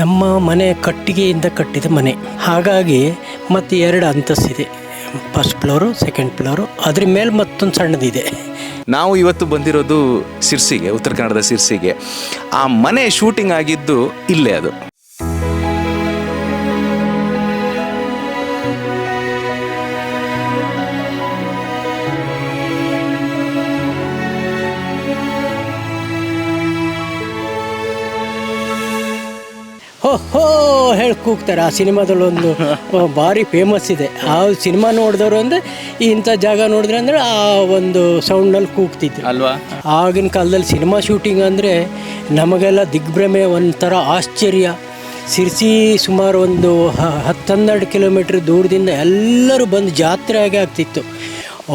ನಮ್ಮ ಮನೆ ಕಟ್ಟಿಗೆಯಿಂದ ಕಟ್ಟಿದ ಮನೆ. ಹಾಗಾಗಿ ಮತ್ತು ಎರಡು ಅಂತಸ್ತಿದೆ ಫಸ್ಟ್ ಫ್ಲೋರು ಸೆಕೆಂಡ್ ಫ್ಲೋರು ಅದ್ರ ಮೇಲೆ ಮತ್ತೊಂದು ಸಣ್ಣದಿದೆ ನಾವು ಇವತ್ತು ಬಂದಿರೋದು ಸಿರ್ಸಿಗೆ, ಉತ್ತರ ಕನ್ನಡದ ಸಿರ್ಸಿಗೆ. ಆ ಮನೆ ಶೂಟಿಂಗ್ ಆಗಿದ್ದು ಇಲ್ಲೇ ಅದು. ಹೋ ಹೋ ಹೇಳಿ ಕೂಗ್ತಾರೆ ಆ ಸಿನಿಮಾದಲ್ಲಿ ಒಂದು ಭಾರಿ ಫೇಮಸ್ ಇದೆ. ಆ ಸಿನಿಮಾ ನೋಡಿದವರು ಅಂದರೆ ಇಂಥ ಜಾಗ ನೋಡಿದ್ರೆ ಅಂದರೆ ಆ ಒಂದು ಸೌಂಡಲ್ಲಿ ಕೂಗ್ತಿದ್ರು. ಅಲ್ವಾ? ಆಗಿನ ಕಾಲದಲ್ಲಿ ಸಿನಿಮಾ ಶೂಟಿಂಗ್ ಅಂದರೆ ನಮಗೆಲ್ಲ ದಿಗ್ಭ್ರಮೆ ಒಂಥರ ಆಶ್ಚರ್ಯ. ಸಿರ್ಸಿ ಸುಮಾರು ಒಂದು ಹತ್ತನ್ನೆರಡು ಕಿಲೋಮೀಟ್ರ್ ದೂರದಿಂದ ಎಲ್ಲರೂ ಬಂದು ಜಾತ್ರೆ ಆಗೇ ಆಗ್ತಿತ್ತು.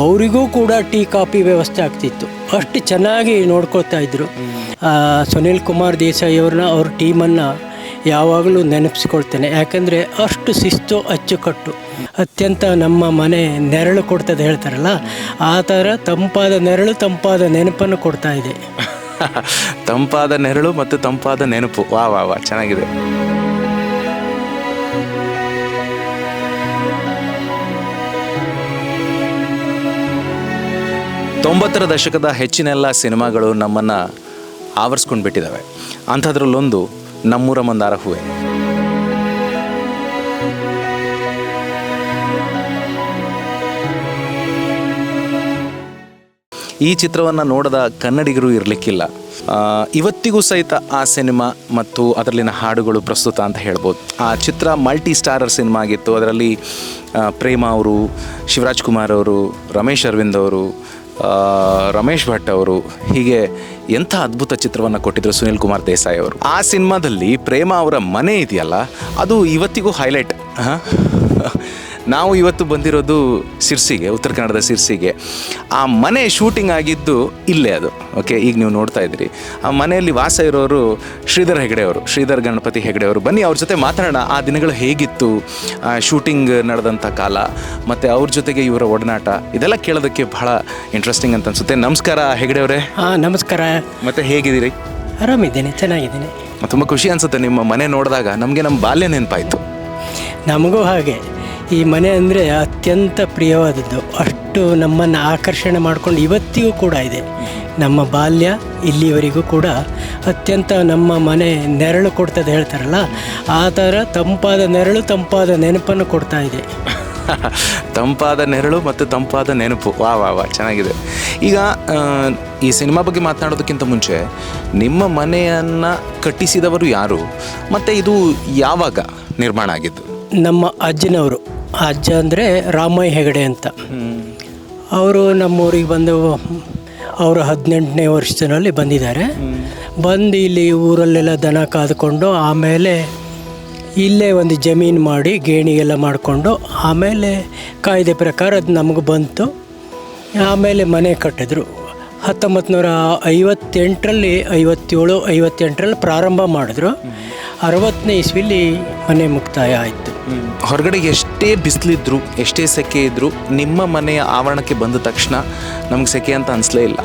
ಅವರಿಗೂ ಕೂಡ ಟೀ, ಕಾಫಿ ವ್ಯವಸ್ಥೆ ಆಗ್ತಿತ್ತು. ಅಷ್ಟು ಚೆನ್ನಾಗಿ ನೋಡ್ಕೊಳ್ತಾ ಸುನೀಲ್ ಸುನಿಲ್ ಕುಮಾರ್ ದೇಸಾಯಿ ಅವ್ರನ್ನ, ಅವ್ರ ಟೀಮನ್ನು ಯಾವಾಗಲೂ ನೆನಪಿಸ್ಕೊಳ್ತೇನೆ. ಯಾಕಂದರೆ ಅಷ್ಟು ಶಿಸ್ತು ಅಚ್ಚುಕಟ್ಟು, ಅತ್ಯಂತ ನಮ್ಮ ಮನೆ ನೆರಳು ಕೊಡ್ತದೆ ಹೇಳ್ತಾರಲ್ಲ, ಆ ಥರ ತಂಪಾದ ನೆರಳು, ತಂಪಾದ ನೆನಪನ್ನು ಕೊಡ್ತಾ ಇದೆ. ತಂಪಾದ ನೆರಳು ಮತ್ತು ತಂಪಾದ ನೆನಪು. ವಾ ವಾ ವಾ, ಚೆನ್ನಾಗಿದೆ. ತೊಂಬತ್ತರ ದಶಕದ ಹೆಚ್ಚಿನೆಲ್ಲ ಸಿನಿಮಾಗಳು ನಮ್ಮನ್ನು ಆವರಿಸ್ಕೊಂಡು ಬಿಟ್ಟಿದ್ದಾವೆ ಅಂಥದ್ರಲ್ಲೊಂದು ನಮ್ಮೂರ ಮಂದಾರ ಹೂವೆ. ಈ ಚಿತ್ರವನ್ನು ನೋಡದ ಕನ್ನಡಿಗರು ಇರಲಿಕ್ಕಿಲ್ಲ. ಇವತ್ತಿಗೂ ಸಹಿತ ಆ ಸಿನಿಮಾ ಮತ್ತು ಅದರಲ್ಲಿನ ಹಾಡುಗಳು ಪ್ರಸ್ತುತ ಅಂತ ಹೇಳ್ಬೋದು. ಆ ಚಿತ್ರ ಮಲ್ಟಿ ಸ್ಟಾರರ್ ಸಿನಿಮಾ ಆಗಿತ್ತು ಅದರಲ್ಲಿ ಪ್ರೇಮ ಅವರು, ಶಿವರಾಜ್ ಕುಮಾರ್ ಅವರು, ರಮೇಶ್ ಅರವಿಂದ್ ಅವರು ರಮೇಶ್ ಭಟ್ ಅವರು ಹೀಗೆ ಎಂಥ ಅದ್ಭುತ ಚಿತ್ರವನ್ನು ಕೊಟ್ಟಿದ್ರು ಸುನಿಲ್ ಕುಮಾರ್ ದೇಸಾಯಿ ಅವರು? ಆ ಸಿನಿಮಾದಲ್ಲಿ ಪ್ರೇಮ ಅವರ ಮನೆ ಇದೆಯಲ್ಲ, ಅದು ಇವತ್ತಿಗೂ ಹೈಲೈಟ್ ನಾವು ಇವತ್ತು ಬಂದಿರೋದು ಸಿರ್ಸಿಗೆ ಉತ್ತರ ಕನ್ನಡದ ಸಿರ್ಸಿಗೆ. ಆ ಮನೆ ಶೂಟಿಂಗ್ ಆಗಿದ್ದು ಇಲ್ಲೇ ಅದು ಓಕೆ ಈಗ ನೀವು ನೋಡ್ತಾ ಇದ್ರಿ ಆ ಮನೆಯಲ್ಲಿ ವಾಸ ಇರೋರು ಶ್ರೀಧರ್ ಹೆಗಡೆ ಅವರು ಶ್ರೀಧರ್ ಗಣಪತಿ ಹೆಗಡೆ ಅವರು. ಬನ್ನಿ ಅವ್ರ ಜೊತೆ ಮಾತಾಡೋಣ. ಆ ದಿನಗಳು ಹೇಗಿತ್ತು? ಶೂಟಿಂಗ್ ನಡೆದಂಥ ಕಾಲ ಮತ್ತು ಅವ್ರ ಜೊತೆಗೆ ಇವರ ಒಡನಾಟ ಇದೆಲ್ಲ ಕೇಳೋದಕ್ಕೆ ಬಹಳ ಇಂಟ್ರೆಸ್ಟಿಂಗ್ ಅಂತ ಅನ್ಸುತ್ತೆ. ನಮಸ್ಕಾರ ಹೆಗಡೆ ಅವರೇ. ಹಾಂ ನಮಸ್ಕಾರ. ಮತ್ತೆ ಹೇಗಿದ್ದೀರಿ? ಆರಾಮಿದ್ದೇನೆ ಚೆನ್ನಾಗಿದ್ದೀನಿ. ತುಂಬ ಖುಷಿ ಅನ್ಸುತ್ತೆ ನಿಮ್ಮ ಮನೆ ನೋಡಿದಾಗ. ನಮಗೆ ನಮ್ಮ ಬಾಲ್ಯ ನೆನಪಾಯಿತು. ನಮಗೂ ಹಾಗೆ. ಈ ಮನೆ ಅಂದರೆ ಅತ್ಯಂತ ಪ್ರಿಯವಾದದ್ದು. ಅಷ್ಟು ನಮ್ಮನ್ನು ಆಕರ್ಷಣೆ ಮಾಡ್ಕೊಂಡು ಇವತ್ತಿಗೂ ಕೂಡ ಇದೆ. ನಮ್ಮ ಬಾಲ್ಯ ಇಲ್ಲಿವರೆಗೂ ಕೂಡ ಅತ್ಯಂತ ನಮ್ಮ ಮನೆ ನೆರಳು ಕೊಡ್ತದೆ ಹೇಳ್ತಾರಲ್ಲ ಆ ಥರ ತಂಪಾದ ನೆರಳು ತಂಪಾದ ನೆನಪನ್ನು ಕೊಡ್ತಾ ಇದೆ. ತಂಪಾದ ನೆರಳು ಮತ್ತು ತಂಪಾದ ನೆನಪು. ವಾ ವಾ ವಾ ಚೆನ್ನಾಗಿದೆ. ಈಗ ಈ ಸಿನಿಮಾ ಬಗ್ಗೆ ಮಾತನಾಡೋದಕ್ಕಿಂತ ಮುಂಚೆ ನಿಮ್ಮ ಮನೆಯನ್ನು ಕಟ್ಟಿಸಿದವರು ಯಾರು? ಮತ್ತು ಇದು ಯಾವಾಗ ನಿರ್ಮಾಣ ಆಗಿದ್ದು? ನಮ್ಮ ಅಜ್ಜನವರು. ಅಜ್ಜ ಅಂದರೆ ರಾಮಯ್ಯ ಹೆಗಡೆ ಅಂತ. ಅವರು ನಮ್ಮೂರಿಗೆ ಬಂದು ಅವರು ಹದಿನೆಂಟನೇ ವರ್ಷದಲ್ಲಿ ಬಂದಿದ್ದಾರೆ. ಬಂದು ಇಲ್ಲಿ ಊರಲ್ಲೆಲ್ಲ ದನ ಕಾದ್ಕೊಂಡು ಆಮೇಲೆ ಇಲ್ಲೇ ಒಂದು ಜಮೀನು ಮಾಡಿ ಗೇಣಿಗೆಲ್ಲ ಮಾಡಿಕೊಂಡು ಆಮೇಲೆ ಕಾಯ್ದೆ ಪ್ರಕಾರ ಅದು ನಮಗೆ ಬಂತು. ಆಮೇಲೆ ಮನೆ ಕಟ್ಟಿದ್ರು. ಹತ್ತೊಂಬತ್ತು ನೂರ ಐವತ್ತೆಂಟರಲ್ಲಿ ಐವತ್ತೇಳು ಐವತ್ತೆಂಟರಲ್ಲಿ ಪ್ರಾರಂಭ ಮಾಡಿದ್ರು. ಅರವತ್ತನೇ ಇಸ್ವಿಲಿ ಮನೆ ಮುಕ್ತಾಯ ಆಯಿತು. ಹೊರಗಡೆ ಎಷ್ಟೇ ಬಿಸಿಲಿದ್ರು ಎಷ್ಟೇ ಸೆಕೆ ಇದ್ದರೂ ನಿಮ್ಮ ಮನೆಯ ಆವರಣಕ್ಕೆ ಬಂದ ತಕ್ಷಣ ನಮಗೆ ಸೆಕೆ ಅಂತ ಅನಿಸ್ಲೇ ಇಲ್ಲ.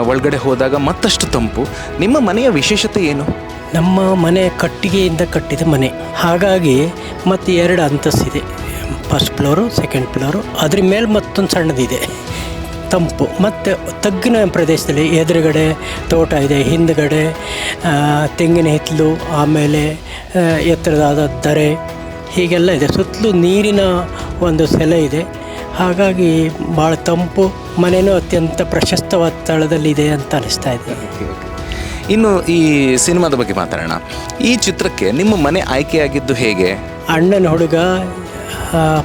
ಒಳಗಡೆ ಹೋದಾಗ ಮತ್ತಷ್ಟು ತಂಪು. ನಿಮ್ಮ ಮನೆಯ ವಿಶೇಷತೆ ಏನು? ನಮ್ಮ ಮನೆ ಕಟ್ಟಿಗೆಯಿಂದ ಕಟ್ಟಿದ ಮನೆ. ಹಾಗಾಗಿ ಮತ್ತು ಎರಡು ಅಂತಸ್ತಿದೆ. First floor second floor. ಅದ್ರ ಮೇಲೆ ಮತ್ತೊಂದು ಸಣ್ಣದಿದೆ. ತಂಪು. ಮತ್ತು ತಗ್ಗಿನ ಪ್ರದೇಶದಲ್ಲಿ ಎದುರುಗಡೆ ತೋಟ ಇದೆ. ಹಿಂದುಗಡೆ ತೆಂಗಿನ ಹಿತ್ತಲು ಆಮೇಲೆ ಎತ್ತರದಾದ ದರೆ ಹೀಗೆಲ್ಲ ಇದೆ. ಸುತ್ತಲೂ ನೀರಿನ ಒಂದು ಸೆಲೆ ಇದೆ. ಹಾಗಾಗಿ ಭಾಳ ತಂಪು ಮನೆಯೂ ಅತ್ಯಂತ ಪ್ರಶಸ್ತವಾದ ಸ್ಥಳದಲ್ಲಿದೆ ಅಂತ ಅನಿಸ್ತಾ ಇದೆ. ಇನ್ನು ಈ ಸಿನಿಮಾದ ಬಗ್ಗೆ ಮಾತಾಡೋಣ. ಈ ಚಿತ್ರಕ್ಕೆ ನಿಮ್ಮ ಮನೆ ಆಯ್ಕೆಯಾಗಿದ್ದು ಹೇಗೆ? ಅಣ್ಣನ ಹುಡುಗ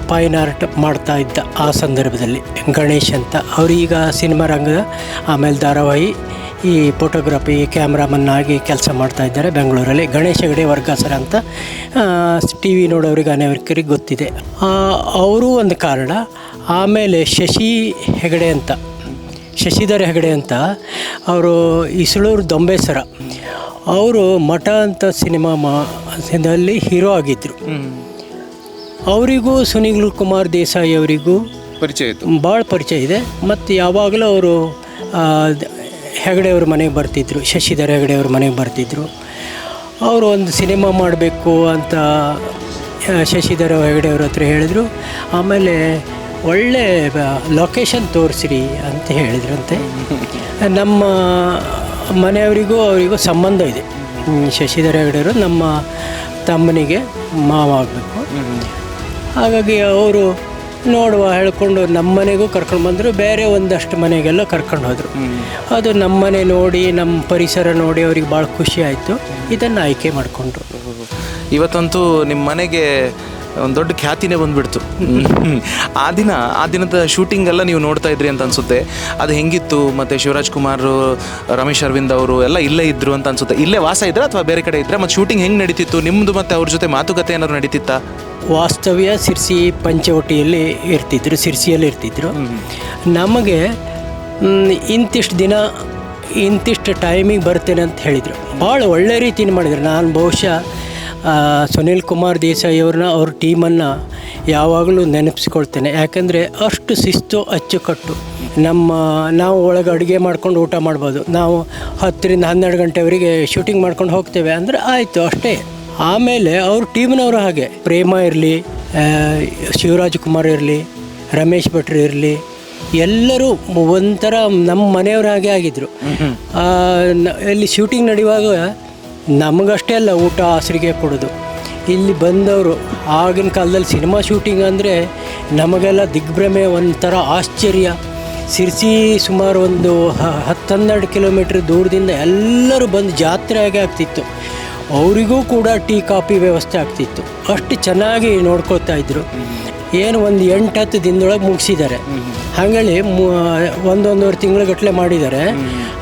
ಫೈನ್ ಆರ್ಟ್ ಮಾಡ್ತಾ ಇದ್ದ ಆ ಸಂದರ್ಭದಲ್ಲಿ. ಗಣೇಶ್ ಅಂತ ಅವರೀಗ ಸಿನಿಮಾ ರಂಗದ ಆಮೇಲೆ ಧಾರಾವಾಹಿ, ಈ ಫೋಟೋಗ್ರಫಿ ಕ್ಯಾಮ್ರಾಮನ್ ಆಗಿ ಕೆಲಸ ಮಾಡ್ತಾ ಇದ್ದಾರೆ ಬೆಂಗಳೂರಲ್ಲಿ. ಗಣೇಶ ಹೆಗಡೆ, ವರ್ಗಾಸರ ಅಂತ ಟಿ ವಿ ನೋಡೋರಿಗೆ, ಅನೇಕರಿಗೆ ಗೊತ್ತಿದೆ. ಅವರು ಒಂದು ಕಾರಣ, ಆಮೇಲೆ ಶಶಿ ಹೆಗಡೆ ಅಂತ, ಶಶಿಧರ ಹೆಗಡೆ ಅಂತ, ಅವರು ಇಸಳೂರು ದೊಂಬೇಸರ, ಅವರು ಮಠ ಅಂತ ಸಿನಿಮಾ ಮಾ ಹೀರೋ ಆಗಿದ್ದರು ಅವರಿಗೂ ಸುನಿಲ್ ಕುಮಾರ್ ದೇಸಾಯಿ ಅವರಿಗೂ ಪರಿಚಯ ಇತ್ತು. ಭಾಳ ಪರಿಚಯ ಇದೆ. ಮತ್ತು ಯಾವಾಗಲೂ ಅವರು ಹೆಗಡೆಯವ್ರ ಮನೆಗೆ ಬರ್ತಿದ್ರು ಶಶಿಧರ್ ಹೆಗಡೆಯವ್ರ ಮನೆಗೆ ಬರ್ತಿದ್ರು. ಅವರು ಒಂದು ಸಿನಿಮಾ ಮಾಡಬೇಕು ಅಂತ ಶಶಿಧರ ಹೆಗಡೆ ಅವ್ರ ಹತ್ರ ಹೇಳಿದರು. ಆಮೇಲೆ ಒಳ್ಳೆ ಲೊಕೇಶನ್ ತೋರಿಸ್ರಿ ಅಂತ ಹೇಳಿದ್ರಂತೆ. ನಮ್ಮ ಮನೆಯವರಿಗೂ ಅವರಿಗೂ ಸಂಬಂಧ ಇದೆ. ಶಶಿಧರ್ ಶಶಿಧರ ಹೆಗಡೆಯವರು ನಮ್ಮ ತಮ್ಮನಿಗೆ ಮಾವ ಆಗಬೇಕು. ಹಾಗಾಗಿ ಅವರು ನೋಡುವ ಹೇಳ್ಕೊಂಡು ನಮ್ಮ ಮನೆಗೂ ಕರ್ಕೊಂಡು ಬಂದರು, ಬೇರೆ ಒಂದಷ್ಟು ಮನೆಗೆಲ್ಲ ಕರ್ಕೊಂಡು ಹೋದರು. ಅದು ನಮ್ಮ ಮನೆ ನೋಡಿ, ನಮ್ಮ ಪರಿಸರ ನೋಡಿ ಅವ್ರಿಗೆ ಭಾಳ ಖುಷಿ ಆಯಿತು. ಇದನ್ನು ಆಯ್ಕೆ ಮಾಡಿಕೊಂಡ್ರು. ಇವತ್ತಂತೂ ನಿಮ್ಮ ಮನೆಗೆ ಒಂದು ದೊಡ್ಡ ಖ್ಯಾತಿನೇ ಬಂದ್ಬಿಡ್ತು. ಆ ದಿನ ಆ ದಿನದ ಶೂಟಿಂಗ್ ಎಲ್ಲ ನೀವು ನೋಡ್ತಾ ಇದ್ರಿ ಅಂತ ಅನ್ಸುತ್ತೆ. ಅದು ಹೆಂಗಿತ್ತು? ಮತ್ತೆ ಶಿವರಾಜ್ ಕುಮಾರ್ ರಮೇಶ್ ಅರವಿಂದ್ ಅವರು ಎಲ್ಲ ಇಲ್ಲೇ ಇದ್ರು ಅಂತ ಅನ್ಸುತ್ತೆ. ಇಲ್ಲೇ ವಾಸ ಇದ್ರ ಅಥವಾ ಬೇರೆ ಕಡೆ ಇದ್ರೆ? ಮತ್ತೆ ಶೂಟಿಂಗ್ ಹೆಂಗ್ ನಡೀತಿತ್ತು? ನಿಮ್ದು ಮತ್ತೆ ಅವ್ರ ಜೊತೆ ಮಾತುಕತೆ ಏನಾದ್ರು ನಡೀತಿತ್ತಾ? ವಾಸ್ತವ್ಯ ಸಿರ್ಸಿ ಪಂಚವಟಿಯಲ್ಲಿ ಇರ್ತಿದ್ರು ಸಿರ್ಸಿಯಲ್ಲಿ ಇರ್ತಿದ್ರು. ನಮಗೆ ಇಂತಿಷ್ಟು ದಿನ ಇಂತಿಷ್ಟು ಟೈಮಿಗೆ ಬರ್ತೇನೆ ಅಂತ ಹೇಳಿದರು. ಭಾಳ ಒಳ್ಳೆ ರೀತಿಯಿಂದ ಮಾಡಿದ್ರು. ನಾನು ಬಹುಶಃ ಸುನಿಲ್ ಕುಮಾರ್ ದೇಸಾಯಿ ಅವ್ರನ್ನ ಅವ್ರ ಟೀಮನ್ನು ಯಾವಾಗಲೂ ನೆನಪಿಸ್ಕೊಳ್ತೇನೆ. ಯಾಕಂದರೆ ಅಷ್ಟು ಶಿಸ್ತು ಅಚ್ಚುಕಟ್ಟು. ನಮ್ಮ ನಾವು ಒಳಗೆ ಅಡುಗೆ ಮಾಡ್ಕೊಂಡು ಊಟ ಮಾಡ್ಬೋದು. ನಾವು ಹತ್ತರಿಂದ ಹನ್ನೆರಡು ಗಂಟೆವರೆಗೆ ಶೂಟಿಂಗ್ ಮಾಡ್ಕೊಂಡು ಹೋಗ್ತೇವೆ ಅಂದರೆ ಆಯಿತು ಅಷ್ಟೇ. ಆಮೇಲೆ ಅವ್ರ ಟೀಮ್ನವರು ಹಾಗೆ. ಪ್ರೇಮ ಇರಲಿ ಶಿವರಾಜ್ ಕುಮಾರ್ ಇರಲಿ ರಮೇಶ್ ಭಟ್ರು ಇರಲಿ ಎಲ್ಲರೂ ಒಂಥರ ನಮ್ಮ ಮನೆಯವ್ರ ಹಾಗೆ ಆಗಿದ್ದರು ಇಲ್ಲಿ ಶೂಟಿಂಗ್ ನಡೆಯುವಾಗ ನಮಗಷ್ಟೇ ಅಲ್ಲ ಊಟ ಹಾಸಿಗೆ ಕೊಡೋದು. ಇಲ್ಲಿ ಬಂದವರು ಆಗಿನ ಕಾಲದಲ್ಲಿ ಸಿನಿಮಾ ಶೂಟಿಂಗ್ ಅಂದರೆ ನಮಗೆಲ್ಲ ದಿಗ್ಭ್ರಮೆ ಒಂಥರ ಆಶ್ಚರ್ಯ. ಸಿರ್ಸಿ ಸುಮಾರು ಒಂದು ಹ- ಹತ್ತನ್ನೆರಡು ಕಿಲೋಮೀಟ್ರ್ ದೂರದಿಂದ ಎಲ್ಲರೂ ಬಂದು ಜಾತ್ರೆ ಆಗಿ ಆಗ್ತಿತ್ತು. ಅವರಿಗೂ ಕೂಡ ಟೀ ಕಾಫಿ ವ್ಯವಸ್ಥೆ ಆಗ್ತಿತ್ತು. ಅಷ್ಟು ಚೆನ್ನಾಗಿ ನೋಡ್ಕೋತಾ ಇದ್ರು. ಏನು ಒಂದು ಎಂಟು ಹತ್ತು ದಿನದೊಳಗೆ ಮುಗಿಸಿದ್ದಾರೆ. ಹಾಗೇಳಿ ಒಂದೊಂದೂವರೆ ತಿಂಗಳಗಟ್ಟಲೆ ಮಾಡಿದ್ದಾರೆ.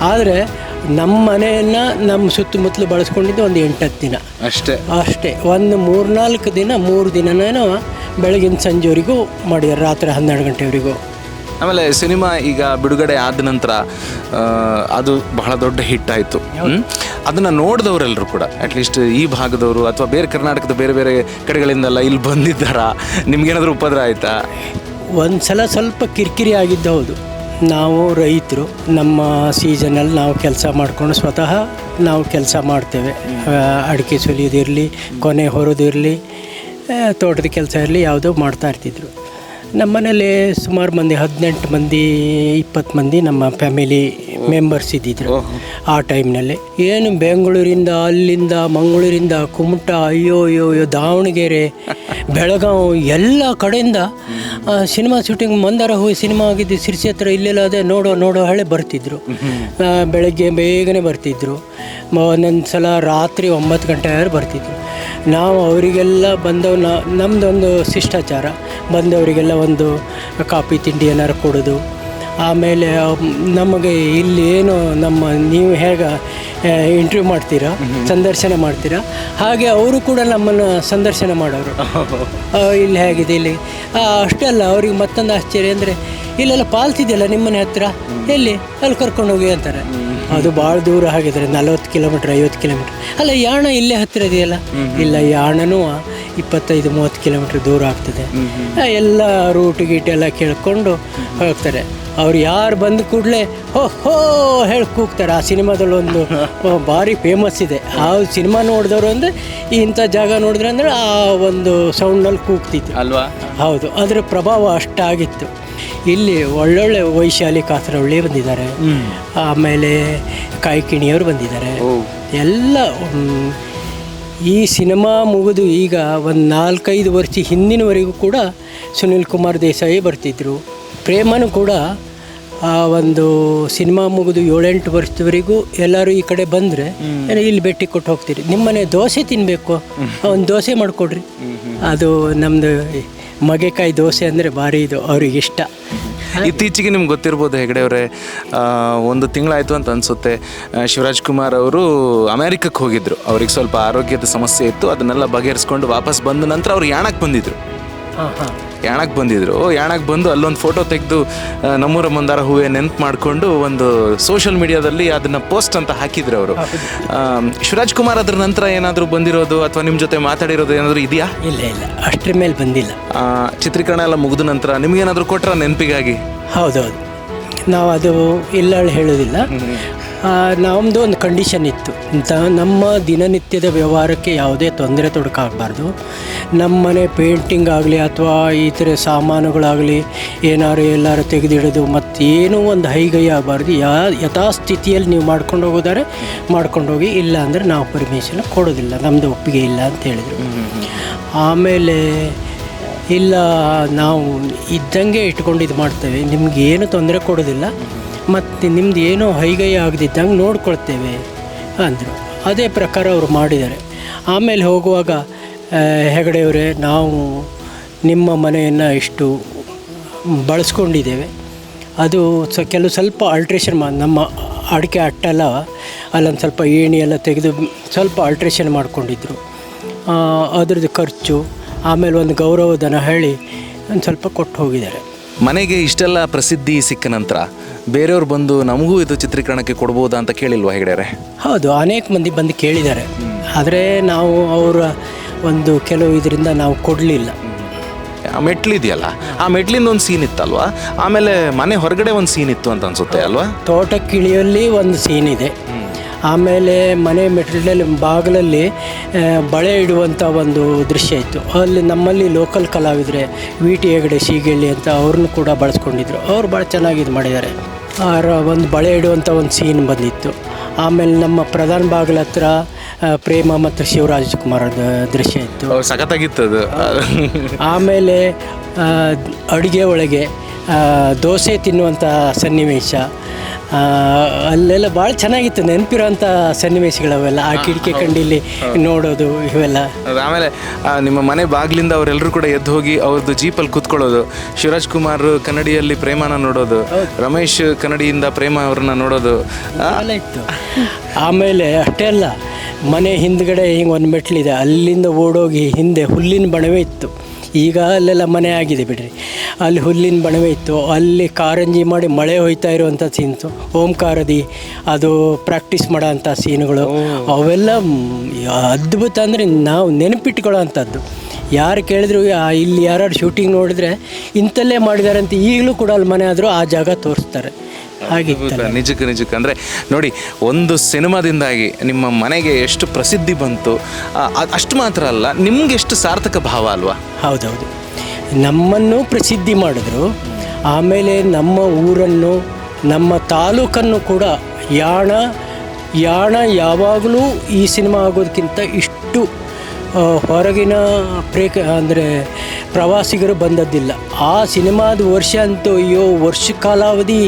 ಆದರೆ ನಮ್ಮ ಮನೆಯನ್ನು ನಮ್ಮ ಸುತ್ತಮುತ್ತಲು ಬಳಸ್ಕೊಂಡಿದ್ದು ಒಂದು ಎಂಟತ್ತು ದಿನ. ಅಷ್ಟೇ. ಅಷ್ಟೇ. ಒಂದು ಮೂರ್ನಾಲ್ಕು ದಿನ ಮೂರು ದಿನನೇನೋ ಬೆಳಗಿನ ಸಂಜೆವರೆಗೂ ಮಾಡಿದ್ದಾರೆ ರಾತ್ರಿ ಹನ್ನೆರಡು ಗಂಟೆವರೆಗೂ. ಆಮೇಲೆ ಸಿನಿಮಾ ಈಗ ಬಿಡುಗಡೆ ಆದ ನಂತರ ಅದು ಬಹಳ ದೊಡ್ಡ ಹಿಟ್ ಆಯಿತು. ಅದನ್ನು ನೋಡಿದವರೆಲ್ಲರೂ ಕೂಡ ಅಟ್ಲೀಸ್ಟ್ ಈ ಭಾಗದವರು ಅಥವಾ ಬೇರೆ ಕರ್ನಾಟಕದ ಬೇರೆ ಬೇರೆ ಕಡೆಗಳಿಂದೆಲ್ಲ ಇಲ್ಲಿ ಬಂದಿದ್ದಾರಾ? ನಿಮ್ಗೇನಾದರೂ ಉಪದ್ರ ಆಯಿತಾ? ಒಂದು ಸಲ ಸ್ವಲ್ಪ ಕಿರಿಕಿರಿ ಆಗಿದ್ದು ಹೌದು. ನಾವು ರೈತರು ನಮ್ಮ ಸೀಸನಲ್ಲಿ ನಾವು ಕೆಲಸ ಮಾಡಿಕೊಂಡು ಸ್ವತಃ ನಾವು ಕೆಲಸ ಮಾಡ್ತೇವೆ. ಅಡಿಕೆ ಸುಲಿಯೋದಿರಲಿ ಕೊನೆ ಹೊರೋದಿರಲಿ ತೋಟದ ಕೆಲಸ ಇರಲಿ ಯಾವುದೋ ಮಾಡ್ತಾ ಇರ್ತಿದ್ರು. ನಮ್ಮ ಮನೇಲಿ ಸುಮಾರು ಮಂದಿ ಹದಿನೆಂಟು ಮಂದಿ ಇಪ್ಪತ್ತು ಮಂದಿ ನಮ್ಮ ಫ್ಯಾಮಿಲಿ ಮೆಂಬರ್ಸ್ ಇದ್ದಿದ್ರು ಆ ಟೈಮ್ನಲ್ಲಿ. ಏನು ಬೆಂಗಳೂರಿಂದ ಅಲ್ಲಿಂದ ಮಂಗಳೂರಿಂದ ಕುಮಟ ಅಯ್ಯೋ ಅಯ್ಯೋ ಅಯ್ಯೋ ದಾವಣಗೆರೆ ಬೆಳಗಾವಿ ಎಲ್ಲ ಕಡೆಯಿಂದ ಸಿನಿಮಾ ಶೂಟಿಂಗ್ ಮಂದಾರ ಹೋಗಿ ಸಿನಿಮಾ ಆಗಿದ್ದು ಸಿರ್ಸಿ ಹತ್ರ ಇಲ್ಲೆಲ್ಲ ಅದೇ ನೋಡೋ ನೋಡೋ ಹಳೆ ಬರ್ತಿದ್ರು. ಬೆಳಗ್ಗೆ ಬೇಗನೆ ಬರ್ತಿದ್ರು. ಒಂದೊಂದು ಸಲ ರಾತ್ರಿ ಒಂಬತ್ತು ಗಂಟೆ ಆದ್ರೆ ಬರ್ತಿದ್ವಿ. ನಾವು ಅವರಿಗೆಲ್ಲ ಬಂದವ್ ನಮ್ಮದೊಂದು ಶಿಷ್ಟಾಚಾರ. ಬಂದವರಿಗೆಲ್ಲ ಒಂದು ಕಾಫಿ ತಿಂಡಿ ಏನಾರು ಕೊಡೋದು. ಆಮೇಲೆ ನಮಗೆ ಇಲ್ಲಿ ಏನು ನಮ್ಮ ನೀವು ಹೇಗೆ ಇಂಟರ್ವ್ಯೂ ಮಾಡ್ತೀರಾ ಸಂದರ್ಶನ ಮಾಡ್ತೀರಾ ಹಾಗೆ ಅವರು ಕೂಡ ನಮ್ಮನ್ನು ಸಂದರ್ಶನ ಮಾಡೋರು. ಇಲ್ಲಿ ಹೇಗಿದೆ ಇಲ್ಲಿ. ಅಷ್ಟೇ ಅಲ್ಲ ಅವ್ರಿಗೆ ಮತ್ತೊಂದು ಆಶ್ಚರ್ಯ ಅಂದರೆ ಇಲ್ಲೆಲ್ಲ ಪಾಲ್ತಿದೆಯಲ್ಲ ನಿಮ್ಮನೆ ಹತ್ತಿರ ಎಲ್ಲಿ? ಅಲ್ಲಿ ಕರ್ಕೊಂಡು ಹೋಗಿ ಅಂತಾರೆ. ಅದು ಭಾಳ ದೂರ ಆಗಿದ್ರೆ ನಲವತ್ತು ಕಿಲೋಮೀಟ್ರ್ ಐವತ್ತು ಕಿಲೋಮೀಟ್ರ್. ಅಲ್ಲ ಯಾಣ ಇಲ್ಲೇ ಹತ್ತಿರ ಇದೆಯಲ್ಲ? ಇಲ್ಲ ಯಾಣನೂ ಇಪ್ಪತ್ತೈದು ಮೂವತ್ತು ಕಿಲೋಮೀಟ್ರ್ ದೂರ ಆಗ್ತದೆ. ಎಲ್ಲ ರೂಟ್ ಗೀಟ್ ಎಲ್ಲ ಕೇಳಿಕೊಂಡು ಹೋಗ್ತಾರೆ. ಅವ್ರು ಯಾರು ಬಂದ ಕೂಡಲೇ ಹೋ ಹೋ ಹೇಳಿ ಕೂಗ್ತಾರೆ. ಆ ಸಿನಿಮಾದಲ್ಲಿ ಒಂದು ಭಾರಿ ಫೇಮಸ್ ಇದೆ. ಆ ಸಿನಿಮಾ ನೋಡಿದವರು ಅಂದರೆ ಇಂಥ ಜಾಗ ನೋಡಿದ್ರೆ ಅಂದರೆ ಆ ಒಂದು ಸೌಂಡಲ್ಲಿ ಕೂಗ್ತಿತ್ತು ಅಲ್ವಾ? ಹೌದು. ಅದರ ಪ್ರಭಾವ ಅಷ್ಟಾಗಿತ್ತು. ಇಲ್ಲಿ ಒಳ್ಳೊಳ್ಳೆ ವೈಶಾಲಿ ಕಾಸರವಳ್ಳಿ ಬಂದಿದ್ದಾರೆ. ಆಮೇಲೆ ಕಾಯ್ಕಿಣಿಯವರು ಬಂದಿದ್ದಾರೆ. ಎಲ್ಲ ಈ ಸಿನಿಮಾ ಮುಗಿದು ಈಗ ಒಂದು ನಾಲ್ಕೈದು ವರ್ಷ ಹಿಂದಿನವರೆಗೂ ಕೂಡ ಸುನಿಲ್ ಕುಮಾರ್ ದೇಸಾಯಿ ಬರ್ತಿದ್ರು. ಪ್ರೇಮನು ಕೂಡ ಆ ಒಂದು ಸಿನಿಮಾ ಮುಗಿದು ಏಳೆಂಟು ವರ್ಷದವರೆಗೂ ಎಲ್ಲರೂ ಈ ಕಡೆ ಬಂದರೆ ಇಲ್ಲಿ ಭೇಟಿ ಕೊಟ್ಟು ಹೋಗ್ತೀರಿ. ನಿಮ್ಮನೆ ದೋಸೆ ತಿನ್ನಬೇಕು ಒಂದು ದೋಸೆ ಮಾಡಿಕೊಡ್ರಿ. ಅದು ನಮ್ಮದು ಮಗೆಕಾಯಿ ದೋಸೆ ಅಂದರೆ ಭಾರಿ ಇದು ಅವ್ರಿಗೆ ಇಷ್ಟ. ಇತ್ತೀಚೆಗೆ ನಿಮ್ಗೆ ಗೊತ್ತಿರ್ಬೋದು ಹೆಗಡೆ ಅವರೇ ಒಂದು ತಿಂಗಳಾಯಿತು ಅಂತ ಅನಿಸುತ್ತೆ. ಶಿವರಾಜ್ ಕುಮಾರ್ ಅವರು ಅಮೇರಿಕಕ್ಕೆ ಹೋಗಿದ್ರು. ಅವ್ರಿಗೆ ಸ್ವಲ್ಪ ಆರೋಗ್ಯದ ಸಮಸ್ಯೆ ಇತ್ತು ಅದನ್ನೆಲ್ಲ ಬಗೆಹರಿಸ್ಕೊಂಡು ವಾಪಸ್ ಬಂದ ನಂತರ ಅವ್ರು ಯಾಣಕ್ಕೆ ಬಂದಿದ್ರು. ಹಾಂ ಹಾಂ. ಯಾಣಕ್ಕೆ ಬಂದಿದ್ರು. ಯಾಣಕ್ಕೆ ಬಂದು ಅಲ್ಲೊಂದು ಫೋಟೋ ತೆಗೆದು ನಮ್ಮೂರ ಮಂದಾರ ಹೂವೆ ನೆನ್ಪು ಮಾಡಿಕೊಂಡು ಒಂದು ಸೋಷಿಯಲ್ ಮೀಡಿಯಾದಲ್ಲಿ ಅದನ್ನು ಪೋಸ್ಟ್ ಅಂತ ಹಾಕಿದ್ರು ಅವರು. ಶಿವರಾಜ್ ಕುಮಾರ್ ಅದ್ರ ನಂತರ ಏನಾದರೂ ಬಂದಿರೋದು ಅಥವಾ ನಿಮ್ಮ ಜೊತೆ ಮಾತಾಡಿರೋದು ಏನಾದರೂ ಇದೆಯಾ? ಇಲ್ಲ ಇಲ್ಲ. ಅಷ್ಟರ ಮೇಲೆ ಬಂದಿಲ್ಲ. ಚಿತ್ರೀಕರಣ ಎಲ್ಲ ಮುಗಿದ ನಂತರ ನಿಮಗೇನಾದರೂ ಕೊಟ್ರ ನೆನಪಿಗಾಗಿ? ಹೌದೌದು. ನಾವು ಅದು ಇಲ್ಲ ಹೇಳೋದಿಲ್ಲ. ನಮ್ಮದು ಒಂದು ಕಂಡೀಷನ್ ಇತ್ತು ಇಂಥ ನಮ್ಮ ದಿನನಿತ್ಯದ ವ್ಯವಹಾರಕ್ಕೆ ಯಾವುದೇ ತೊಂದರೆ ತೊಡಕಾಗಬಾರ್ದು. ನಮ್ಮ ಮನೆ ಪೇಂಟಿಂಗ್ ಆಗಲಿ ಅಥವಾ ಈ ಥರ ಸಾಮಾನುಗಳಾಗಲಿ ಏನಾದ್ರು ಎಲ್ಲರೂ ತೆಗೆದಿಡೋದು ಮತ್ತು ಏನೂ ಒಂದು ಹೈಗೈ ಆಗಬಾರ್ದು. ಯಾ ಯಥಾಸ್ಥಿತಿಯಲ್ಲಿ ನೀವು ಮಾಡ್ಕೊಂಡು ಹೋಗೋದಾರೆ ಮಾಡ್ಕೊಂಡು ಹೋಗಿ. ಇಲ್ಲ ಅಂದರೆ ನಾವು ಪರ್ಮಿಷನ್ ಕೊಡೋದಿಲ್ಲ. ನಮ್ಮದು ಒಪ್ಪಿಗೆ ಇಲ್ಲ ಅಂತ ಹೇಳಿದರು. ಆಮೇಲೆ ಇಲ್ಲ ನಾವು ಇದ್ದಂಗೆ ಇಟ್ಕೊಂಡು ಇದು ಮಾಡ್ತೇವೆ. ನಿಮ್ಗೆ ಏನು ತೊಂದರೆ ಕೊಡೋದಿಲ್ಲ. ಮತ್ತು ನಿಮ್ದು ಏನೋ ಹೈಗೈ ಆಗದಿದ್ದಂಗೆ ನೋಡ್ಕೊಳ್ತೇವೆ. ಅಂದರು. ಅದೇ ಪ್ರಕಾರ ಅವರು ಮಾಡಿದ್ದಾರೆ. ಆಮೇಲೆ ಹೋಗುವಾಗ ಹೆಗಡೆಯವರೇ, ನಾವು ನಿಮ್ಮ ಮನೆಯನ್ನು ಇಷ್ಟು ಬಳಸ್ಕೊಂಡಿದ್ದೇವೆ. ಅದು ಸ, ಕೆಲವು ಸ್ವಲ್ಪ ಆಲ್ಟ್ರೇಷನ್ ಮಾ, ನಮ್ಮ ಅಡಿಕೆ ಅಟ್ಟೆಲ್ಲ, ಅಲ್ಲೊಂದು ಸ್ವಲ್ಪ ಏಣಿ ಎಲ್ಲ ತೆಗೆದು ಸ್ವಲ್ಪ ಆಲ್ಟ್ರೇಷನ್ ಮಾಡಿಕೊಂಡಿದ್ರು. ಅದರದ್ದು ಖರ್ಚು, ಆಮೇಲೆ ಒಂದು ಗೌರವಧನ ಹೇಳಿ ಒಂದು ಸ್ವಲ್ಪ ಕೊಟ್ಟು ಹೋಗಿದ್ದಾರೆ. ಮನೆಗೆ ಇಷ್ಟೆಲ್ಲ ಪ್ರಸಿದ್ಧಿ ಸಿಕ್ಕ ನಂತರ ಬೇರೆಯವ್ರು ಬಂದು ನಮಗೂ ಇದು ಚಿತ್ರೀಕರಣಕ್ಕೆ ಕೊಡ್ಬೋದಾ ಅಂತ ಕೇಳಿಲ್ವಾ ಹೆಗಡೆಯವ್ರೆ ಹೌದು ಅನೇಕ ಮಂದಿ ಬಂದು ಕೇಳಿದ್ದಾರೆ. ಆದರೆ ನಾವು ಅವರ ಒಂದು ಕೆಲವು ಇದರಿಂದ ನಾವು ಕೊಡಲಿಲ್ಲ. ಆ ಮೆಟ್ಲಿದೆಯಲ್ಲ ಆ ಮೆಟ್ಲಿಂದ ಒಂದು ಸೀನ್ ಇತ್ತಲ್ವಾ? ಆಮೇಲೆ ಮನೆ ಹೊರಗಡೆ ಒಂದು ಸೀನ್ ಇತ್ತು ಅಂತ ಅನ್ಸುತ್ತೆ ಅಲ್ವಾ? ತೋಟಕ್ಕಿಳಿಯಲ್ಲಿ ಒಂದು ಸೀನ್ ಇದೆ. ಆಮೇಲೆ ಮನೆ ಮೆಟ್ಲಲ್ಲಿ ಬಾಗಿಲಲ್ಲಿ ಬಳೆ ಇಡುವಂಥ ಒಂದು ದೃಶ್ಯ ಇತ್ತು. ಅಲ್ಲಿ ನಮ್ಮಲ್ಲಿ ಲೋಕಲ್ ಕಲಾವಿದರೆ ವಿ ಟಿ ಹೆಗಡೆ ಸೀಗೆಳ್ಳಿ ಅಂತ ಅವ್ರನ್ನೂ ಕೂಡ ಬಳಸ್ಕೊಂಡಿದ್ರು. ಅವ್ರು ಭಾಳ ಚೆನ್ನಾಗಿ ಇದು ಮಾಡಿದ್ದಾರೆ. ಅವರ ಒಂದು ಬಳೆ ಇಡುವಂಥ ಒಂದು ಸೀನ್ ಬಂದಿತ್ತು. ಆಮೇಲೆ ನಮ್ಮ ಪ್ರಧಾನ ಬಾಗಿಲ ಹತ್ರ ಪ್ರೇಮ ಮತ್ತು ಶಿವರಾಜ್ ಕುಮಾರ್ ದೃಶ್ಯ ಇತ್ತು. ಸಖತ್ತಾಗಿತ್ತು ಅದು. ಆಮೇಲೆ ಅಡುಗೆ ಒಳಗೆ ದೋಸೆ ತಿನ್ನುವಂಥ ಸನ್ನಿವೇಶ ಅಲ್ಲೆಲ್ಲ ಭಾಳ ಚೆನ್ನಾಗಿತ್ತು ನೆನಪಿರೋಂಥ ಸನ್ನಿವೇಶಗಳವೆಲ್ಲ. ಆ ಕಿಟಕಿ ಕಂಡಿಲ್ಲಿ ನೋಡೋದು ಇವೆಲ್ಲ. ಅದು ಆಮೇಲೆ ನಿಮ್ಮ ಮನೆ ಬಾಗಿಲಿಂದ ಅವರೆಲ್ಲರೂ ಕೂಡ ಎದ್ದು ಹೋಗಿ ಅವ್ರದ್ದು ಜೀಪಲ್ಲಿ ಕೂತ್ಕೊಳ್ಳೋದು. ಶಿವರಾಜ್ ಕುಮಾರ್ ಕನ್ನಡಿಯಲ್ಲಿ ಪ್ರೇಮನ ನೋಡೋದು. ರಮೇಶ್ ಕನ್ನಡಿಯಿಂದ ಪ್ರೇಮ ಅವ್ರನ್ನ ನೋಡೋದು. ಇತ್ತು. ಆಮೇಲೆ ಅಷ್ಟೇ ಅಲ್ಲ ಮನೆ ಹಿಂದ್ಗಡೆ ಹಿಂಗೆ ಒಂದು ಮೆಟ್ಲಿದೆ. ಅಲ್ಲಿಂದ ಓಡೋಗಿ ಹಿಂದೆ ಹುಲ್ಲಿನ ಬಣವೇ ಇತ್ತು. ಈಗ ಅಲ್ಲೆಲ್ಲ ಮನೆ ಆಗಿದೆ ಬಿಡ್ರಿ. ಅಲ್ಲಿ ಹುಲ್ಲಿನ ಬಣವೆ ಇತ್ತು ಅಲ್ಲಿ ಕಾರಂಜಿ ಮಾಡಿ ಮಳೆ ಹೋಯ್ತಾ ಇರುವಂಥ ಸೀನ್ಸು ಓಂಕಾರದಿ ಅದು ಪ್ರಾಕ್ಟೀಸ್ ಮಾಡೋ ಅಂಥ ಸೀನ್ಗಳು ಅವೆಲ್ಲ ಅದ್ಭುತ ಅಂದರೆ ನಾವು ನೆನಪಿಟ್ಕೊಳ್ಳೋ ಅಂಥದ್ದು ಯಾರು ಕೇಳಿದ್ರು ಇಲ್ಲಿ ಯಾರು ಶೂಟಿಂಗ್ ನೋಡಿದ್ರೆ ಇಂಥಲ್ಲೇ ಮಾಡಿದ್ದಾರೆ ಅಂತ ಈಗಲೂ ಕೂಡ ಅಲ್ಲಿ ಮನೆ ಆದರೂ ಆ ಜಾಗ ತೋರಿಸ್ತಾರೆ. ಅದ್ಭುತ, ನಿಜಕ್ಕೆ ನಿಜಕ್ಕೆ. ಅಂದರೆ ನೋಡಿ ಒಂದು ಸಿನಿಮಾದಿಂದಾಗಿ ನಿಮ್ಮ ಮನೆಗೆ ಎಷ್ಟು ಪ್ರಸಿದ್ಧಿ ಬಂತು ಆ, ಅಷ್ಟು ಮಾತ್ರ ಅಲ್ಲ ನಿಮ್ಗೆ ಎಷ್ಟು ಸಾರ್ಥಕ ಭಾವ ಅಲ್ವಾ? ಹೌದೌದು. ನಮ್ಮನ್ನು ಪ್ರಸಿದ್ಧಿ ಮಾಡಿದ್ರು ಆಮೇಲೆ ನಮ್ಮ ಊರನ್ನು ನಮ್ಮ ತಾಲೂಕನ್ನು ಕೂಡ ಯಾಣ ಯಾಣ ಯಾವಾಗಲೂ ಈ ಸಿನಿಮಾ ಆಗೋದಕ್ಕಿಂತ ಇಷ್ಟು ಹೊರಗಿನ ಪ್ರೇಕ್ಷ ಅಂದರೆ ಪ್ರವಾಸಿಗರು ಬಂದದ್ದಿಲ್ಲ. ಆ ಸಿನಿಮಾದ ವರ್ಷ ಅಂತೂ ಅಯ್ಯೋ, ವರ್ಷ ಕಾಲಾವಧಿ.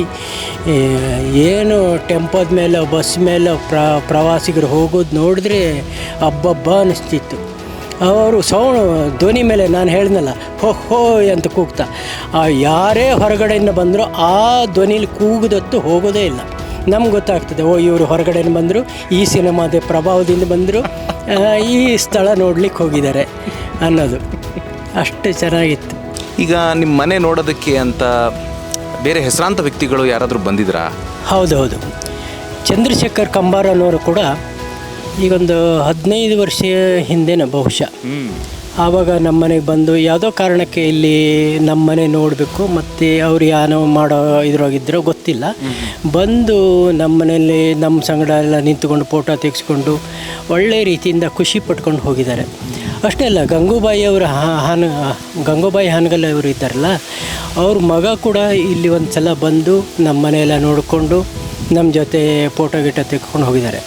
ಏನು ಟೆಂಪೋದ ಮೇಲೆ, ಬಸ್ ಮೇಲೆ ಪ್ರ, ಪ್ರವಾಸಿಗರು ಹೋಗೋದು ನೋಡಿದ್ರೆ ಹಬ್ಬಬ್ಬ ಅನ್ನಿಸ್ತಿತ್ತು ಅವರು ಸೌಂಡ್, ಧ್ವನಿ ಮೇಲೆ ನಾನು ಹೇಳಿದ್ನಲ್ಲ, ಹೋ ಹೋ ಅಂತ ಕೂಗ್ತಾ. ಆ, ಯಾರೇ ಹೊರಗಡೆಯಿಂದ ಬಂದರೂ ಆ ಧ್ವನಿಲಿ ಕೂಗದತ್ತು ಹೋಗೋದೇ ಇಲ್ಲ. ನಮ್ಗೆ ಗೊತ್ತಾಗ್ತದೆ ಓ ಇವರು ಹೊರಗಡೆಯಿಂದ ಬಂದರು ಈ ಸಿನಿಮಾದ ಪ್ರಭಾವದಿಂದ ಬಂದರು ಈ ಸ್ಥಳ ನೋಡ್ಲಿಕ್ಕೆ ಹೋಗಿದ್ದಾರೆ ಅನ್ನೋದು. ಅಷ್ಟು ಚೆನ್ನಾಗಿತ್ತು. ಈಗ ನಿಮ್ಮ ಮನೆ ನೋಡೋದಕ್ಕೆ ಅಂತ ಬೇರೆ ಹೆಸರಾಂತ ವ್ಯಕ್ತಿಗಳು ಯಾರಾದರೂ ಬಂದಿದ್ರಾ? ಹೌದು ಹೌದು ಚಂದ್ರಶೇಖರ್ ಕಂಬಾರ್ ಅನ್ನೋರು ಕೂಡ ಈಗೊಂದು ಹದಿನೈದು ವರ್ಷ ಹಿಂದೆನ ಬಹುಶಃ. ಆವಾಗ ನಮ್ಮ ಮನೆಗೆ ಬಂದು ಯಾವುದೋ ಕಾರಣಕ್ಕೆ ಇಲ್ಲಿ ನಮ್ಮ ಮನೆ ನೋಡಬೇಕು ಮತ್ತು ಅವ್ರು ಏನೋ ಮಾಡೋ ಇದ್ರಾಗಿದ್ದರೋ ಗೊತ್ತಿಲ್ಲ. ಬಂದು ನಮ್ಮ ಮನೆಯಲ್ಲಿ ನಮ್ಮ ಸಂಗಡ ಎಲ್ಲ ನಿಂತ್ಕೊಂಡು ಫೋಟೋ ತೆಗೆಸ್ಕೊಂಡು ಒಳ್ಳೆ ರೀತಿಯಿಂದ ಖುಷಿ ಪಟ್ಕೊಂಡು ಹೋಗಿದ್ದಾರೆ. ಅಷ್ಟೇ ಅಲ್ಲ ಗಂಗೂಬಾಯಿ ಅವರ ಹಾನ ಗಂಗೂಬಾಯಿ ಹಾನಗಲ್ ಅವರು ಇದ್ದಾರಲ್ಲ ಅವ್ರ ಮಗ ಕೂಡ ಇಲ್ಲಿ ಒಂದು ಸಲ ಬಂದು ನಮ್ಮ ಮನೆಯೆಲ್ಲ ನೋಡಿಕೊಂಡು ನಮ್ಮ ಜೊತೆ ಫೋಟೋ ಗಿಟ ತೆಕ್ಕೊಂಡು ಹೋಗಿದ್ದಾರೆ.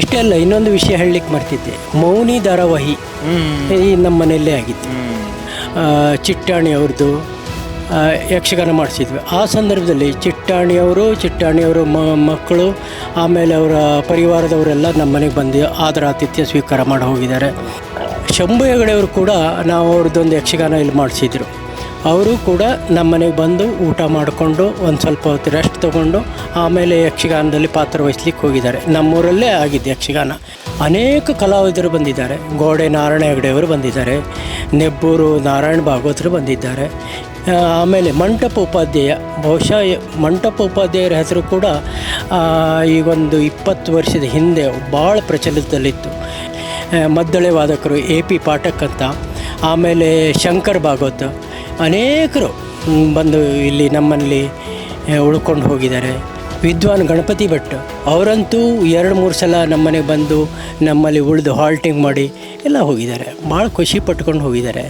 ಇಷ್ಟೇ ಅಲ್ಲ ಇನ್ನೊಂದು ವಿಷಯ ಹೇಳಲಿಕ್ಕೆ ಮರ್ತಿದ್ದೆ. ಮೌನಿ ಧಾರಾವಾಹಿ ಈ ನಮ್ಮ ಮನೆಯಲ್ಲೇ ಆಗಿತ್ತು. ಚಿಟ್ಟಾಣಿ ಅವ್ರದ್ದು ಯಕ್ಷಗಾನ ಮಾಡಿಸಿದ್ವಿ. ಆ ಸಂದರ್ಭದಲ್ಲಿ ಚಿಟ್ಟಾಣಿಯವರು ಚಿಟ್ಟಾಣಿಯವರು ಮ ಮಕ್ಕಳು ಆಮೇಲೆ ಅವರ ಪರಿವಾರದವರೆಲ್ಲ ನಮ್ಮ ಮನೆಗೆ ಬಂದು ಆದರ ಆತಿಥ್ಯ ಸ್ವೀಕಾರ ಮಾಡಿ ಹೋಗಿದ್ದಾರೆ ಶಂಭು ಹೆಗಡೆಯವರು ಕೂಡ ನಾವು ಅವ್ರದ್ದೊಂದು ಯಕ್ಷಗಾನ ಇಲ್ಲಿ ಮಾಡಿಸಿದ್ರು. ಅವರು ಕೂಡ ನಮ್ಮ ಮನೆಗೆ ಬಂದು ಊಟ ಮಾಡಿಕೊಂಡು ಒಂದು ಸ್ವಲ್ಪ ಹೊತ್ತು ರೆಸ್ಟ್ ತೊಗೊಂಡು ಆಮೇಲೆ ಯಕ್ಷಗಾನದಲ್ಲಿ ಪಾತ್ರ ವಹಿಸ್ಲಿಕ್ಕೆ ಹೋಗಿದ್ದಾರೆ. ನಮ್ಮೂರಲ್ಲೇ ಆಗಿದ್ದು ಯಕ್ಷಗಾನ. ಅನೇಕ ಕಲಾವಿದರು ಬಂದಿದ್ದಾರೆ. ಗೋಡೆ ನಾರಾಯಣ ಹೆಗಡೆಯವರು ಬಂದಿದ್ದಾರೆ. ನೆಬ್ಬೂರು ನಾರಾಯಣ ಭಾಗವತರು ಬಂದಿದ್ದಾರೆ. ಆಮೇಲೆ ಮಂಟಪ ಉಪಾಧ್ಯಾಯ, ಬಹುಶಃ ಮಂಟಪ ಉಪಾಧ್ಯಾಯರ ಹೆಸರು ಕೂಡ ಈ ಒಂದು ಇಪ್ಪತ್ತು ವರ್ಷದ ಹಿಂದೆ ಭಾಳ ಪ್ರಚಲಿತದಲ್ಲಿತ್ತು. ಮದ್ದಳೆ ವಾದಕರು ಎ ಪಿ ಪಾಠಕ್ ಅಂತ, ಆಮೇಲೆ ಶಂಕರ್ ಭಾಗವತ್ ಅನೇಕರು ಬಂದು ಇಲ್ಲಿ ನಮ್ಮಲ್ಲಿ ಉಳ್ಕೊಂಡು ಹೋಗಿದ್ದಾರೆ. ವಿದ್ವಾನ್ ಗಣಪತಿ ಭಟ್ ಅವರಂತೂ ಎರಡು ಮೂರು ಸಲ ನಮ್ಮನೆಗೆ ಬಂದು ನಮ್ಮಲ್ಲಿ ಉಳಿದು ಹಾಲ್ಟಿಂಗ್ ಮಾಡಿ ಎಲ್ಲ ಹೋಗಿದ್ದಾರೆ. ಭಾಳ ಖುಷಿ ಪಟ್ಕೊಂಡು ಹೋಗಿದ್ದಾರೆ.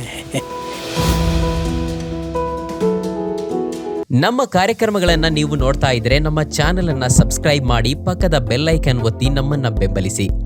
ನಮ್ಮ ಕಾರ್ಯಕ್ರಮಗಳನ್ನು ನೀವು ನೋಡ್ತಾ ಇದ್ರೆ ನಮ್ಮ ಚಾನೆಲ್ ಅನ್ನ ಸಬ್ಸ್ಕ್ರೈಬ್ ಮಾಡಿ, ಪಕ್ಕದ ಬೆಲ್ಲೈಕನ್ ಒತ್ತಿ ನಮ್ಮನ್ನ ಬೆಂಬಲಿಸಿ.